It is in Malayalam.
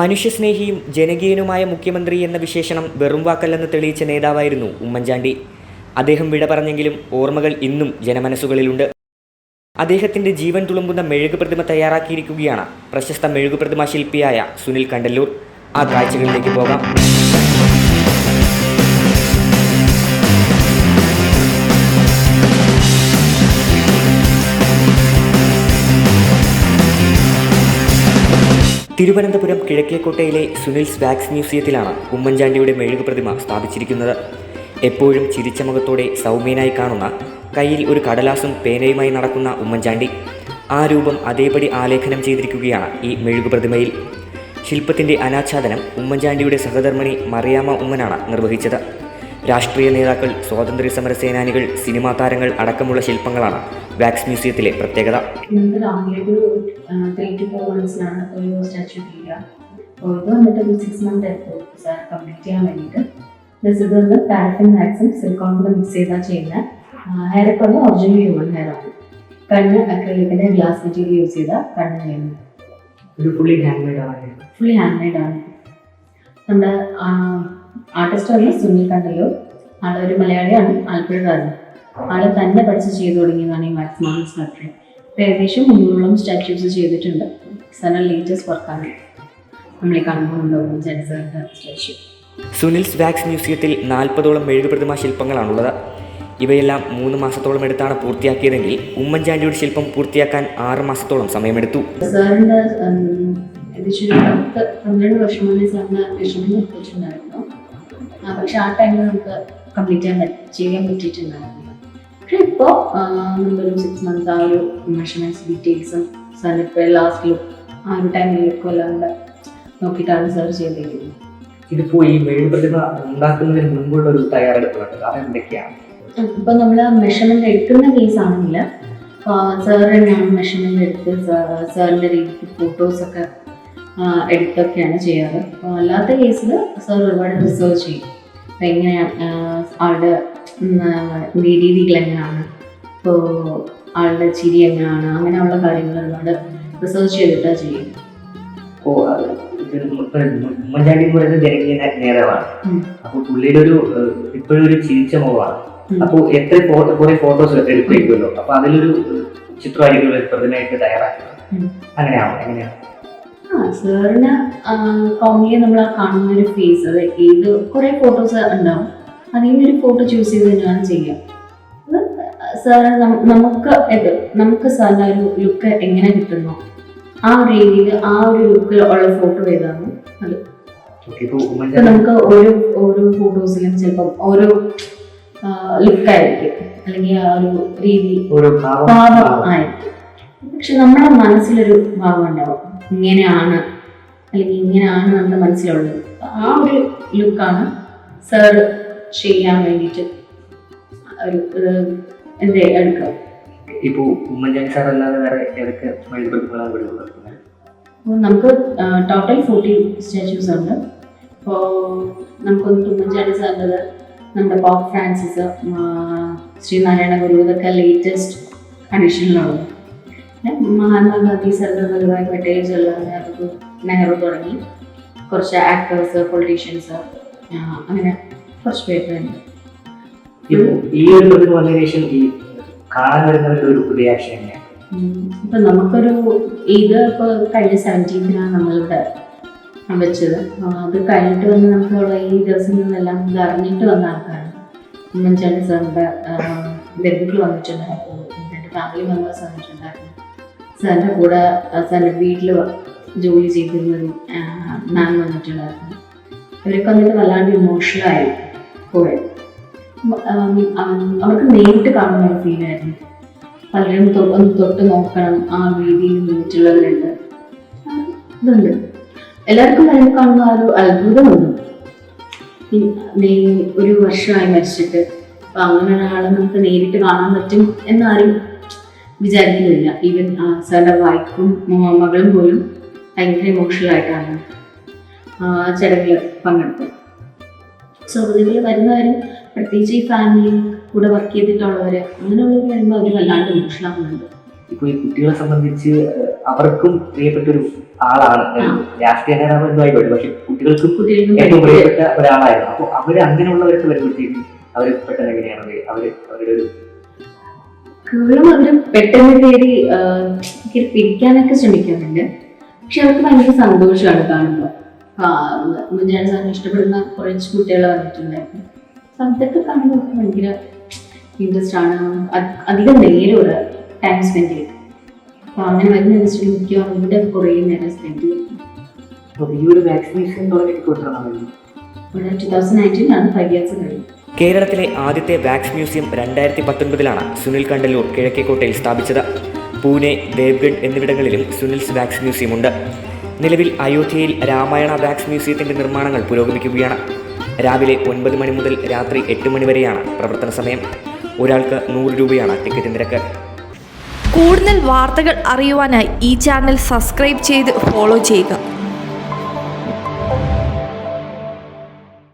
മനുഷ്യസ്നേഹിയും ജനകീയനുമായ മുഖ്യമന്ത്രി എന്ന വിശേഷണം വെറും വാക്കല്ലെന്ന് തെളിയിച്ച നേതാവായിരുന്നു ഉമ്മൻചാണ്ടി. അദ്ദേഹം വിട പറഞ്ഞെങ്കിലും ഓർമ്മകൾ ഇന്നും ജനമനസ്സുകളിലുണ്ട്. അദ്ദേഹത്തിന്റെ ജീവൻ തുളുമ്പുന്ന മെഴുകു പ്രതിമ തയ്യാറാക്കിയിരിക്കുകയാണ് പ്രശസ്ത മെഴുകു പ്രതിമ ശില്പിയായ സുനിൽ കണ്ടല്ലൂർ. ആ കാഴ്ചകളിലേക്ക് പോകാം. തിരുവനന്തപുരം കിഴക്കേക്കോട്ടയിലെ സുനിൽസ് വാക്സ് മ്യൂസിയത്തിലാണ് ഉമ്മൻചാണ്ടിയുടെ മെഴുകു പ്രതിമ സ്ഥാപിച്ചിരിക്കുന്നത്. എപ്പോഴും ചിരിച്ച മുഖത്തോടെ സൗമ്യനായി കാണുന്ന കയ്യിൽ ഒരു കടലാസും പേനയുമായി നടക്കുന്ന ഉമ്മൻചാണ്ടി ആ രൂപം അതേപടി ആലേഖനം ചെയ്തിരിക്കുകയാണ് ഈ മെഴുകു പ്രതിമയിൽ. ശില്പത്തിന്റെ അനാച്ഛാദനം ഉമ്മൻചാണ്ടിയുടെ സഹധർമ്മിണി മറിയാമ്മ ഉമ്മനാണ് നിർവഹിച്ചത്. രാഷ്ട്രീയ നേതാക്കൾ സ്വാതന്ത്ര്യ സമര സേനാനികൾ സിനിമാ താരങ്ങൾ അടക്കമുള്ള ശില്പങ്ങളാണ് വാക്സ് മ്യൂസിയത്തിലെ പ്രത്യേകത. നമുക്ക് രാവിലെ ഒരു ത്രീ ടു ഫോർ മന്ത്സിലാണ് ഒരു സ്റ്റാച്ചു ചെയ്യുക അപ്പോൾ ഇത് വന്നിട്ട് ഒരു സിക്സ് മന്ത് എടുത്തു സാർ കംപ്ലീറ്റ് ചെയ്യാൻ വേണ്ടിയിട്ട്. പ്ലസ് ഇത് വന്ന് പാരഫിൻ വാക്സും സിലിക്കോൺ കൂടെ മിക്സ് ചെയ്താൽ ചെയ്യുന്ന. ഹെയർ ഒക്കെ വന്ന് ഒറിജിനൽ ഹ്യൂമൻ ഹെയർ ആണ്. കണ്ണ് അക്രലിക്കിന്റെ ഗ്ലാസ് മെറ്റീരിയൽ യൂസ് ചെയ്ത കണ്ണ് ചെയ്യുന്നത് ഒരു ഫുള്ളി ഹാൻഡ് മെയ്ഡ് ആണ് ഫുള്ളി ഹാൻഡ് മെയ്ഡ് ആണ്. നമ്മുടെ ആർട്ടിസ്റ്റ് വന്ന് സുനിൽ കണ്ടല്ലോ ആളൊരു മലയാളിയാണ് ആലപ്പുഴക്കാരൻ ആൾ തന്നെ പഠിച്ച് ചെയ്തു തുടങ്ങിയതാണ് ഈ മാക്സ് മോഡൽ സ്റ്റാറ്ററി ഏകദേശം മുന്നൂറോളം സ്റ്റാച്യൂസ് ചെയ്തിട്ടുണ്ട്. സാറിന്റെ ലേറ്റസ്റ്റ് വർക്കാണ് നമ്മൾ ഈ കാണുന്നുണ്ടാവും സ്റ്റാച്യൂ സ്റ്റാച്യു സുനിൽ വാക്സ് മ്യൂസിയത്തിൽ നാൽപ്പതോളം മെഴുകു പ്രതിമാ ശില്പങ്ങളാണുള്ളത്. ഇവയെല്ലാം മൂന്ന് മാസത്തോളം എടുത്താണ് പൂർത്തിയാക്കിയതെങ്കിൽ ഉമ്മൻചാണ്ടിയുടെ ശില്പം പൂർത്തിയാക്കാൻ ആറ് മാസത്തോളം സമയമെടുത്തു. സാറിന്റെ ഏകദേശം പത്ത് പന്ത്രണ്ട് വർഷം മുന്നേ സാറിന് വിഷമം നിർത്തിയിട്ടുണ്ടായിരുന്നു പക്ഷെ ആ ടൈമിൽ നമുക്ക് കംപ്ലീറ്റ് ചെയ്യാൻ പറ്റ- ചെയ്യാൻ പറ്റിയിട്ടുണ്ടായിരുന്നില്ല. പക്ഷെ ഇപ്പോൾ നമ്മളൊരു സിക്സ് മന്ത് ആ ഒരു മെഷർമെന്റ്സ് ഡീറ്റെയിൽസും സാറിന് ഇപ്പോൾ ലാസ്റ്റ് ലുക്ക് ആ ഒരു ടൈമിലേക്കും എല്ലാം കൂടെ നോക്കിയിട്ടാണ് സാർ ചെയ്തിരിക്കുന്നത് ഇതിപ്പോ ഈ മെഴുകു പ്രതിമ ഉണ്ടാക്കുന്നതിന് മുൻപുള്ള ഒരു തയ്യാറെടുപ്പുണ്ട് അതെന്തൊക്കെയാണ്? ഇപ്പൊ നമ്മൾ മെഷർമെന്റ് എടുക്കുന്ന കേസ് ആണെങ്കിൽ സാർ തന്നെയാണ് മെഷർമെന്റ് എടുത്ത് സാറിന്റെ രീതിക്ക് ഫോട്ടോസ് ഒക്കെ എടുത്തൊക്കെയാണ് ചെയ്യാറ്. അപ്പോൾ അല്ലാത്ത കേസിൽ സാർ ഒരുപാട് റിസർച്ച് ചെയ്യും. അപ്പം എങ്ങനെയാണ് ആളുടെ വീടീതികൾ രീതികൾ എങ്ങനെയാണ് ഇപ്പോൾ ആളുടെ ചിരി എങ്ങനെയാണ് അങ്ങനെയുള്ള കാര്യങ്ങൾ ഒരുപാട് റിസർച്ച് ചെയ്തിട്ടാണ് ചെയ്യും നമുക്ക് ഉമ്മൻചാണ്ടി എന്ന് പറയുന്നത് ജനകീയ നേ- നേതാവാണ്. അപ്പോൾ അപ്പൊ പുള്ളിയുടെ ഒരു ഏഹ്, ഇപ്പോഴും ഒരു ചിരിച്ച മുഖമാണ്. ഉം. എത്ര ഫോട്ടോ കുറെ ഫോട്ടോസ് എടുക്കുമല്ലോ അപ്പോൾ അതിലൊരു തയ്യാറാക്കുന്നത്. അങ്ങനെയാണോ? എങ്ങനെയാണ്? സാറിന് കോമഡി നമ്മൾ കാണുന്ന ഒരു ഫേസ് അത് ഏത് കുറെ ഫോട്ടോസ് ഉണ്ടാവും. അതിൽ ഒരു ഫോട്ടോ ചൂസ് ചെയ്ത് തന്നെയാണ് ചെയ്യുക സാറ് നമുക്ക് ഇത് നമുക്ക് സാറിന് ഒരു ലുക്ക് എങ്ങനെ കിട്ടുന്നു? ആ ഒരു രീതിയിൽ ആ ഒരു ലുക്കിൽ ഉള്ള ഫോട്ടോ ഏതാണ്? അത്. നമുക്ക് ഓരോ ഓരോ ഫോട്ടോസിലും ചിലപ്പം ഓരോ ലുക്കായിരിക്കും അല്ലെങ്കിൽ ആ ഒരു രീതി ഭാവം ആയിരിക്കും. പക്ഷെ നമ്മുടെ മനസ്സിലൊരു ഭാവം ഉണ്ടാവും. ഇങ്ങനെയാണ്. അല്ലെങ്കിൽ ഇങ്ങനെയാണ് നമ്മുടെ മനസ്സിലുള്ളത്. ആ ഒരു ലുക്കാണ് സാർ ചെയ്യാൻ വേണ്ടിയിട്ട് ഒരു എന്തേ എടുക്കുക ഇപ്പൊ ഉമ്മൻചാണ്ടി സാർ അല്ലാതെ വേറെ ഏതൊക്കെ പ്രതിമകളാണ് ഇവിടെ ഉള്ളത്? അപ്പോൾ നമുക്ക് ടോട്ടൽ ഫോർട്ടി സ്റ്റാച്യൂസ് ഉണ്ട്. അപ്പോൾ നമുക്ക് ഉമ്മൻചാണ്ടി സാറിന്റെ നമ്മുടെ പോപ്പ് ഫ്രാൻസിസ് ശ്രീനാരായണ ഗുരു ഇതൊക്കെ ലേറ്റസ്റ്റ് കണ്ടീഷനിലുള്ളത് മഹാത്മാഗാന്ധി സർദാർ വല്ലഭായ് പട്ടേൽ ജവഹർലാൽ നെഹ്റു നെഹ്റു തുടങ്ങി. കുറച്ച് ആക്ടേഴ്സ് പൊളിറ്റീഷ്യൻസ് അങ്ങനെ കുറച്ച് പേരുണ്ട്. ഈ ഒരു ശേഷം ഈ കാണാൻ വരുന്നവരുടെ ഒരു റിയാക്ഷൻ എങ്ങനെയാണ് ഇപ്പൊ നമുക്കൊരു ഇത് ഇപ്പൊ കഴിഞ്ഞ സെവന്റീൻത്തിനാണ് നമ്മളിവിടെ വെച്ചത്. അത് കഴിഞ്ഞിട്ട് വന്ന് നമുക്കുള്ള ഈ ദിവസങ്ങളിലെല്ലാം ഇത് അറിഞ്ഞിട്ട് വന്ന ആൾക്കാരാണ്. ഉമ്മൻചാണ്ടി സാറിന്റെ ബന്ധുക്കൾ വന്നിട്ടുണ്ടായിരുന്നു. ഫാമിലി മെമ്പേഴ്സ് വന്നിട്ടുണ്ടായിരുന്നു. സാറിന്റെ കൂടെ സാറിന്റെ വീട്ടിൽ ജോലി ചെയ്തിരുന്നൊരു മാം വന്നിട്ടുണ്ടായിരുന്നു. അവരൊക്കെ വന്നിട്ട് വല്ലാണ്ട് ഇമോഷണലായി ഉം, അവർക്ക് നേരിട്ട് കാണുന്ന ഒരു ഫീലായിരുന്നു പലരും ഒന്ന് തൊട്ട് നോക്കണം ആ രീതിയിൽ നിന്നിട്ടുള്ളവരുണ്ട്. ഇതുണ്ട്. എല്ലാവർക്കും വരുമ്പോൾ കാണുന്ന ഒരു അത്ഭുതമുണ്ട്. ഒരു വർഷമായി മരിച്ചിട്ട്. അപ്പൊ അങ്ങനെ ഒരാളെ നമുക്ക് നേരിട്ട് കാണാൻ പറ്റും എന്നാരും വിചാരിക്കുന്നില്ല. ഈവൻ സാറിന്റെ വൈഫും മകളും പോലും ഭയങ്കര ഇമോഷണൽ ആയിട്ടാണ് ചടങ്ങിൽ പങ്കെടുത്തത്. സോ ഇതിൽ വരുന്നവരും പ്രത്യേകിച്ച് ഈ ഫാമിലി കൂടെ വർക്ക് ചെയ്തിട്ടുള്ളവർ അങ്ങനെയുള്ളവർ വരുമ്പോൾ അവർ വല്ലാണ്ട് ഇമോഷണൽ ആവുന്നുണ്ട്. ഇപ്പൊ ഈ കുട്ടികളെ സംബന്ധിച്ച് അവർക്കും അവർക്കും പ്രിയപ്പെട്ടൊരു ആളാണ്. രാഷ്ട്രീയ നേതാവ് എന്തായിക്കോട്ടെ പക്ഷെ കുട്ടികൾക്ക് കുട്ടികൾക്കും ഏറ്റവും പ്രിയപ്പെട്ട ഒരാളായിരുന്നു. അപ്പൊ അവർ അങ്ങനെയുള്ളവരൊക്കെ വരുമ്പോഴത്തേക്കും അവർ പെട്ടെന്ന് എങ്ങനെയാണ്? അവർ അവർ അവരുടെ ഒരു കൂടുതലും അവരും പെട്ടെന്ന് കയറി പിടിക്കാനൊക്കെ ശ്രമിക്കാറുണ്ട്. പക്ഷെ അവർക്ക് ഭയങ്കര സന്തോഷമാണ് കാണുമ്പോൾ ഞാൻ സാറിന് ഇഷ്ടപ്പെടുന്ന കുറച്ച് കുട്ടികൾ വന്നിട്ടുണ്ടായിരുന്നു. അപ്പൊ അതൊക്കെ കാണുമ്പോൾ ഭയങ്കര ഇൻട്രസ്റ്റ് ആണ്. അധികം നേരം ഇവിടെ ടൈം സ്പെൻഡ് ചെയ്തു അപ്പൊ അങ്ങനെ വരുന്ന വെച്ചിട്ടുണ്ടെങ്കിൽ മിക്കവാറും ഇവിടെ കുറേ നേരം സ്പെൻഡ് ചെയ്തു ഈ ഒരു വാക്സിനേഷൻ ഇവിടെ ടു തൗസൻഡ് നയന്റീനിലാണ് ഫൈവ് ഇയേഴ്സ് കഴിഞ്ഞു കേരളത്തിലെ ആദ്യത്തെ വാക്സ് മ്യൂസിയം രണ്ടായിരത്തി പത്തൊൻപതിലാണ് സുനിൽ കണ്ടല്ലൂർ കിഴക്കേക്കോട്ടയിൽ സ്ഥാപിച്ചത്. പൂനെ ദേവ്ഗഡ് എന്നിവിടങ്ങളിലും സുനിൽസ് വാക്സ് മ്യൂസിയം ഉണ്ട് നിലവിൽ അയോധ്യയിൽ രാമായണ വാക്സ് മ്യൂസിയത്തിന്റെ നിർമ്മാണങ്ങൾ പുരോഗമിക്കുകയാണ്. രാവിലെ ഒൻപത് മണി മുതൽ രാത്രി എട്ട് മണി വരെയാണ് പ്രവർത്തന സമയം. ഒരാൾക്ക് നൂറ് രൂപയാണ് ടിക്കറ്റ് നിരക്ക്. കൂടുതൽ വാർത്തകൾ അറിയുവാനായി ഈ ചാനൽ സബ്സ്ക്രൈബ് ചെയ്ത് ഫോളോ ചെയ്യുക.